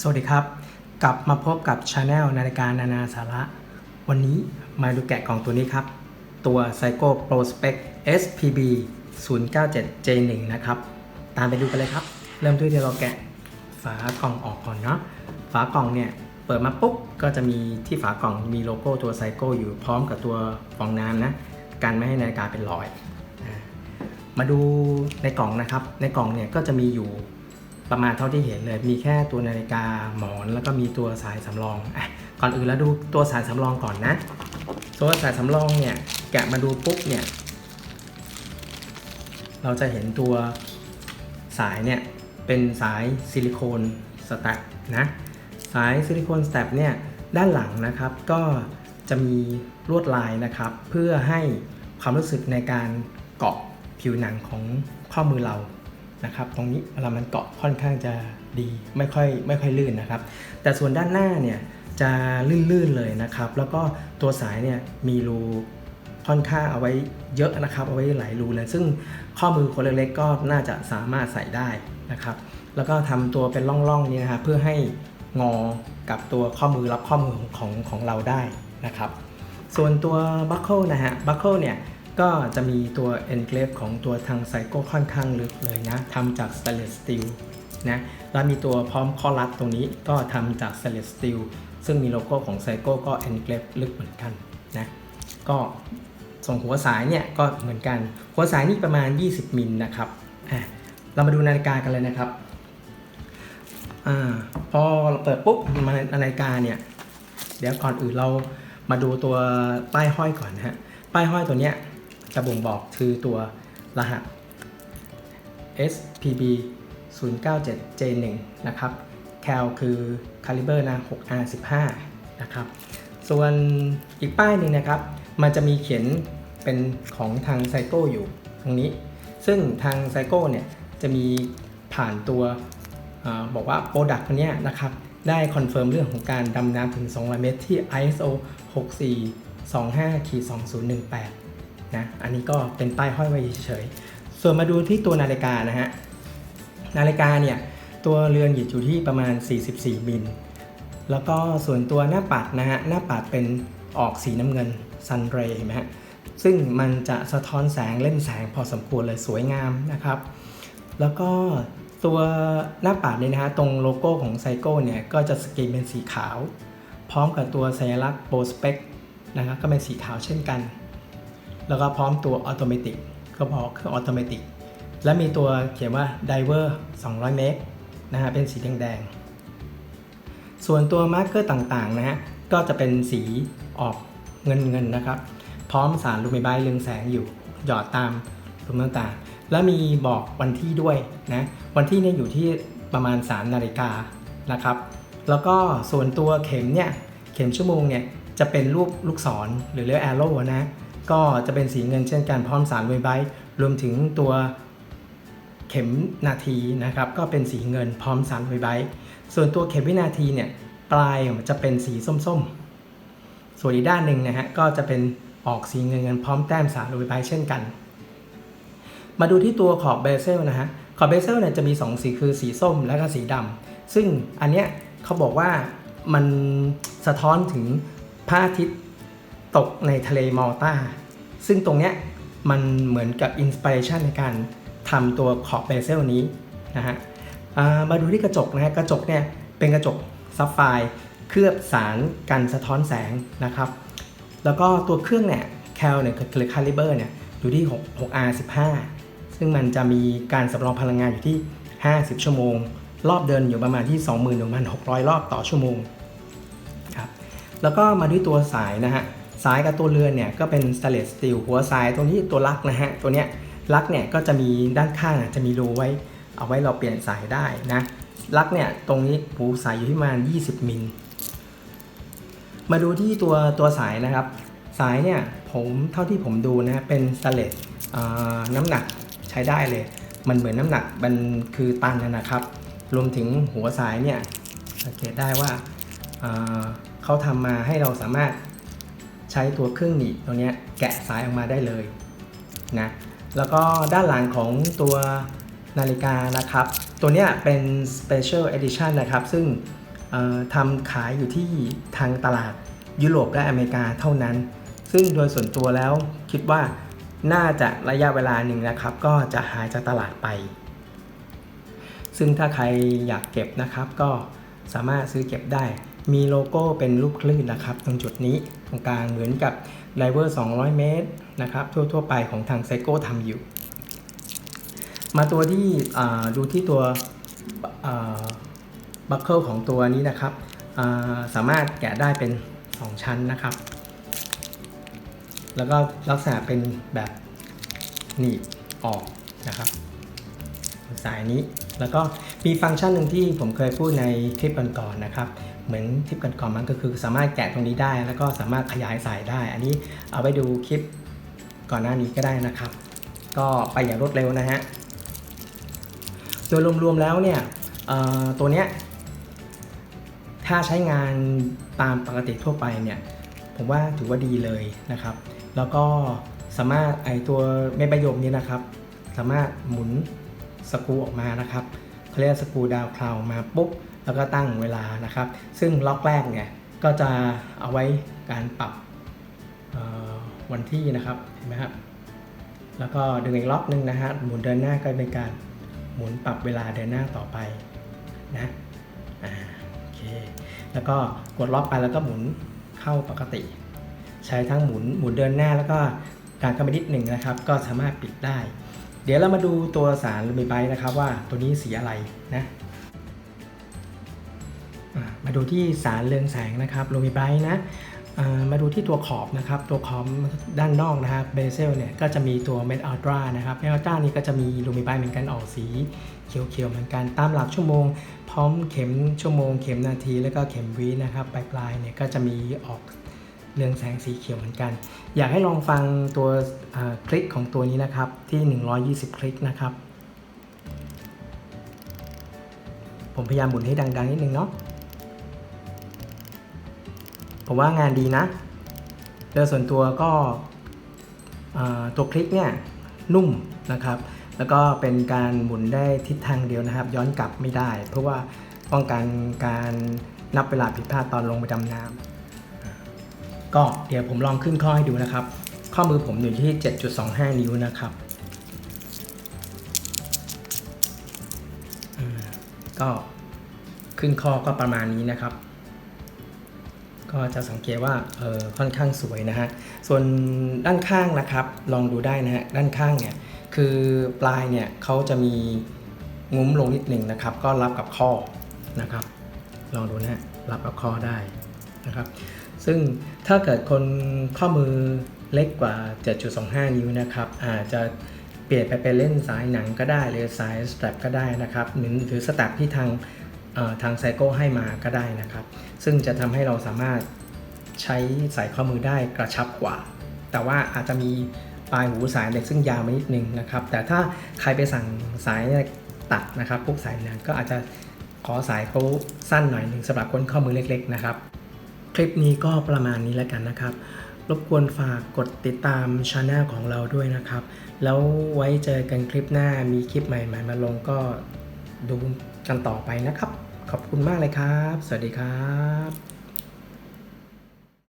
สวัสดีครับ กลับมาพบกับช anel นาฬิกานานาสาระ วันนี้มาดูแกะกล่องตัวนี้ครับ ตัว Psycho Pro Spec SPB 097 J1 นะครับ ตามไปดูกันเลยครับ เริ่มด้วยที่เราแกะฝากล่องออกก่อนเนาะฝากล่องเนี่ย เปิดมาปุ๊บ ก็จะมีที่ฝากล่องมีโลโก้ตัว Psycho อยู่พร้อมกับตัวฟองน้ำนะกันไม่ให้นาฬิกาเป็นรอย มาดูในกล่องนะครับ ในกล่องเนี่ยก็จะมีอยู่ ประมาณเท่าที่เห็นเลย มีแค่ตัวนาฬิกาหมอน แล้วก็มีตัวสายสำรองอะก่อนอื่นแล้วดูตัวสายสำรองก่อนนะตัวสายสำรองเนี่ยแกะมาดูปุ๊บเนี่ยเราจะเห็นตัวสายเนี่ยเป็นสายซิลิโคนสแตปนะสายซิลิโคนสแตปเนี่ยด้านหลังนะครับก็จะมีลวดลายนะครับ เพื่อให้ความรู้สึกในการเกาะผิวหนังของข้อมือเรา นะครับตรงนี้เวลามันเกาะค่อนข้างจะดีไม่ค่อยไม่ค่อยลื่นนะครับ แต่ส่วนด้านหน้าเนี่ยจะลื่นๆเลยนะครับ แล้วก็ตัวสายเนี่ยมีรูค่อนข้างเอาไว้เยอะนะครับ เอาไว้หลายรูเลย ซึ่งข้อมือคนเล็กๆก็น่าจะสามารถใส่ได้นะครับ แล้วก็ทำตัวเป็นร่องๆนี้นะครับเพื่อให้งอกับตัวข้อมือรับข้อมือของของของเราได้นะครับ ส่วนตัวบัคเกิลนะฮะบัคเกิลเนี่ย ก็จะมีตัว enclave ของตัวทางไซโก้ค่อนข้างลึกเลยนะทำจาก stainless steel นะแล้วมีตัวพร้อมข้อรัดตรงนี้ก็ทำจาก stainless steel ซึ่งมีโลโก้ของไซโก้ก็ enclave ลึกเหมือนกันนะก็ส่งหัวสายเนี่ยก็เหมือนกัน หัวสายนี่ประมาณ 20 มิลนะครับอะเรามาดูนาฬิกากันเลยนะครับอ่าพอเราเปิดปุ๊บมานาฬิกาเนี่ยเดี๋ยวก่อนอื่นเรามาดูตัวป้ายห้อยก่อนนะฮะป้ายห้อยตัวเนี้ย จะบ่งบอกคือตัวรหัส SPB 097 J1 นะครับ cal คือ caliber นะ 6R15 นะครับ ส่วนอีกป้ายหนึ่งนะครับ มันจะมีเขียนเป็นของทางไซโก้อยู่ตรงนี้ ซึ่งทางไซโก้เนี่ยจะมีผ่านตัวอบอกว่าโปรดักต์ตัวนี้นะครับได้คอนเฟิร์มเรื่องของการดำน้ำถึง 200 เมตรที่ ISO 6425-2018 นะอันนี้ก็เป็นป้ายห้อยไว้เฉยๆส่วนมาดูที่ตัวนาฬิกานะฮะนาฬิกาเนี่ยตัวเรือนหยิบอยู่ที่ประมาณ 44 มิล แล้วก็ส่วนตัวหน้าปัดนะฮะหน้าปัดเป็นออกสีน้ำเงินซันเรย์เห็นไหมฮะซึ่งมันจะสะท้อนแสงเล่นแสงพอสมควรเลยสวยงามนะครับ แล้วก็ตัวหน้าปัดเนี่ยนะฮะตรงโลโก้ของไซโก้เนี่ยก็จะสกรีนเป็นสีขาว พร้อมกับตัวสัญลักษณ์โปรสเปกนะครับก็เป็นสีขาวเช่นกัน แล้วก็พร้อมตัวออโตเมติกก็บอกคือออโตเมติกและมีตัวเขียนว่า Diver 200 เมตรนะฮะเป็นสีแดงๆ ส่วนตัวมาร์กเกอร์ต่างๆนะฮะก็จะเป็นสีออกเงินเงินๆนะครับ พร้อมสารลูมิไบเรืองแสงอยู่ หยอดตามลุมต่างๆ และมีบอกวันที่ด้วยนะวันที่เนี่ยอยู่ที่ประมาณ 3 นาฬิกานะครับ แล้วก็ส่วนตัวเข็มเนี่ยเข็มชั่วโมงเนี่ยจะเป็นรูปลูกศรหรือเรียกแอโร่นะ ก็จะเป็นสีเงินเช่นกันพร้อมสารไวไบรวมถึงตัวเข็มนาทีนะครับก็เป็นสีเงินพร้อมสารไวไบส่วนตัวเข็มวินาทีเนี่ยปลายจะเป็นสีส้มๆ ส่วนอีกด้านหนึ่งนะฮะก็จะเป็นออกสีเงินเงินพร้อมแต้มสารไวไบเช่นกัน มาดูที่ตัวขอบเบเซลนะฮะขอบเบเซลเนี่ยจะมี 2 สีคือสีส้มและก็สีดำซึ่งอันเนี้ยเขาบอกว่ามันสะท้อนถึงพระอาทิตย์ ตกในทะเลมอลตาซึ่งตรงเนี้ยมันเหมือนกับอินสปิเรชันในการทำตัวขอบเบเซลนี้นะฮะมาดูที่กระจกนะฮะกระจกเนี่ยเป็นกระจกซับไฟเคลือบสารกันสะท้อนแสงนะครับ แล้วก็ตัวเครื่องเนี่ยแคลเนี่ยหรือคาลิเบอร์เนี่ยอยู่ที่6 6R15 ซึ่งมันจะมีการสำรองพลังงานอยู่ที่ 50 ชั่วโมง รอบเดินอยู่ประมาณที่ 21,600 รอบต่อชั่วโมงครับแล้วก็มาด้วยตัวสายนะฮะ สายกับตัวเรือนเนี่ยก็เป็น stainless steel หัวสายตรงนี้ตัวลักนะฮะตัวเนี้ยลักเนี่ยก็จะมีด้านข้างจะมีรูไว้ เอาไว้เราเปลี่ยนสายได้นะลักเนี่ยตรงนี้หูสายอยู่ที่ประมาณ 20 มิล มาดูที่ตัวตัวสายนะครับ สายเนี่ยผมเท่าที่ผมดูนะเป็นสเลตน้ำหนักใช้ได้เลย มันเหมือนน้ำหนักมันคือตันนะครับ รวมถึงหัวสายเนี่ยสังเกตได้ว่าเขาทำมาให้เราสามารถ ใช้ตัวเครื่องหนีบตัวนี้แกะสายออกมาได้เลยนะแล้วก็ด้านหลังของตัวนาฬิกานะครับ ตัวนี้เป็น Special Edition นะครับ ซึ่งทำขายอยู่ที่ทางตลาดยุโรปและอเมริกาเท่านั้น ซึ่งโดยส่วนตัวแล้วคิดว่าน่าจะระยะเวลาหนึ่งนะครับ ก็จะหายจากตลาดไป ซึ่งถ้าใครอยากเก็บนะครับก็สามารถซื้อเก็บได้ มีโลโก้เป็นรูปคลื่นนะครับ ตรงจุดนี้ตรงกลางเหมือนกับไดเวอร์ 200 เมตรนะครับทั่ว ๆ ไปของทางไซโก้ทำอยู่ มาตัวที่ดูที่ตัวบัคเกิลของตัวนี้นะครับสามารถแกะได้เป็น 2 ชั้นนะครับ แล้วก็ลักษณะเป็นแบบหนีบออกนะครับ สายนี้แล้วก็มีฟังก์ชันหนึ่งที่ผมเคยพูดในคลิปก่อนๆนะครับ เหมือนคลิปก่อนๆมันก็คือ สามารถแกะตรงนี้ได้ แล้วก็สามารถขยายสายได้ อันนี้เอาไปดูคลิปก่อนหน้านี้ก็ได้นะครับ ก็ไปอย่างรวดเร็วนะฮะโดยรวมๆแล้วเนี่ยตัวเนี้ยถ้าใช้งานตามปกติทั่วไปเนี่ยผมว่าถือว่าดีเลยนะครับ แล้วก็สามารถไอตัวเม็ดประโยคนี้นะครับ สามารถหมุนสกูออกมานะครับเขาเรียกสกูดาวคลาวมาปุ๊บ แล้วก็ตั้งเวลานะครับ ซึ่งล็อกแรกเนี่ยก็จะเอาไว้การปรับวันที่นะครับเห็นไหมครับแล้วก็ดึงอีกล็อกหนึ่งนะฮะหมุนเดินหน้าก็เป็นการหมุนปรับเวลาเดินหน้าต่อไปนะอ่าโอเคแล้วก็กดล็อกไปแล้วก็หมุนเข้าปกติ ใช้ทั้งหมุนหมุนเดินหน้าแล้วก็การเข้าไปนิดหนึ่งนะครับ ก็สามารถปิดได้ เดี๋ยวเรามาดูตัวสารลูมิไบต์นะครับว่าตัวนี้สีอะไรนะ มาดูที่สารเรืองแสงนะครับลูมิไบต์นะมาดูที่ตัวขอบนะครับ ตัวขอบด้านนอกนะครับเบเซลเนี่ยก็จะมีตัวเม a อัลตรานะครับเม a อัลตรานี่ก็จะมีลูมิไบต์เหมือนกันออกสีเขียวๆเหมือนกันตามหลักชั่วโมง พร้อมเข็มชั่วโมง เข็มนาทีแล้วก็เข็มวินะครับปลายๆเนี่ยก็จะมีออกเรืองแสงสีเขียวเหมือนกัน อยากให้ลองฟังตัวคลิกของตัวนี้นะครับที่ 120 คลิกนะครับ ผมพยายามหมุนให้ดังๆนิดนึงเนาะ ผมว่างานดีนะโดยส่วนตัวก็ตัวคลิกเนี่ยนุ่มนะครับ แล้วก็เป็นการหมุนได้ทิศทางเดียวนะครับ ย้อนกลับไม่ได้ เพราะว่าป้องกันการนับเวลาผิดพลาดตอนลงไปดำน้ำก็เดี๋ยวผมลองขึ้นข้อให้ดูนะครับ ข้อมือผมอยู่ที่ 7.25 นิ้วนะครับก็ขึ้นข้อก็ประมาณนี้นะครับ ก็จะสังเกตว่าเออค่อนข้างสวยนะฮะ ส่วนด้านข้างนะครับ ลองดูได้นะฮะ ด้านข้างเนี่ย คือปลายเนี่ยเขาจะมีงุ้มลงนิดหนึ่งนะครับ ก็รับกับข้อนะครับ ลองดูนะฮะ รับกับข้อได้นะครับ ซึ่งถ้าเกิดคนข้อมือเล็กกว่า 7.25 นิ้วนะครับ อาจจะเปลี่ยนไปเป็นเล่นสายหนังก็ได้ หรือสายสแตรปก็ได้นะครับหรือหรือสแตรปที่ทาง ทางไซโก้ให้มาก็ได้นะครับ ซึ่งจะทำให้เราสามารถใช้สายข้อมือได้กระชับกว่า แต่ว่าอาจจะมีปลายหูสายเหล็กซึ่งยาวมานิดนึงนะครับ แต่ถ้าใครไปสั่งสายตัดนะครับ พวกสายเนี่ยก็อาจจะขอสายเขาสั้นหน่อยหนึ่งสำหรับคนข้อมือเล็ก ๆ นะครับ คลิปนี้ก็ประมาณนี้แล้วกันนะครับ รบกวนฝากกดติดตามช anel ของเราด้วยนะครับ แล้วไว้เจอกันคลิปหน้ามีคลิปใหม่ ๆ มาลงก็ดูกันต่อไปนะครับ ขอบคุณมากเลยครับ สวัสดีครับ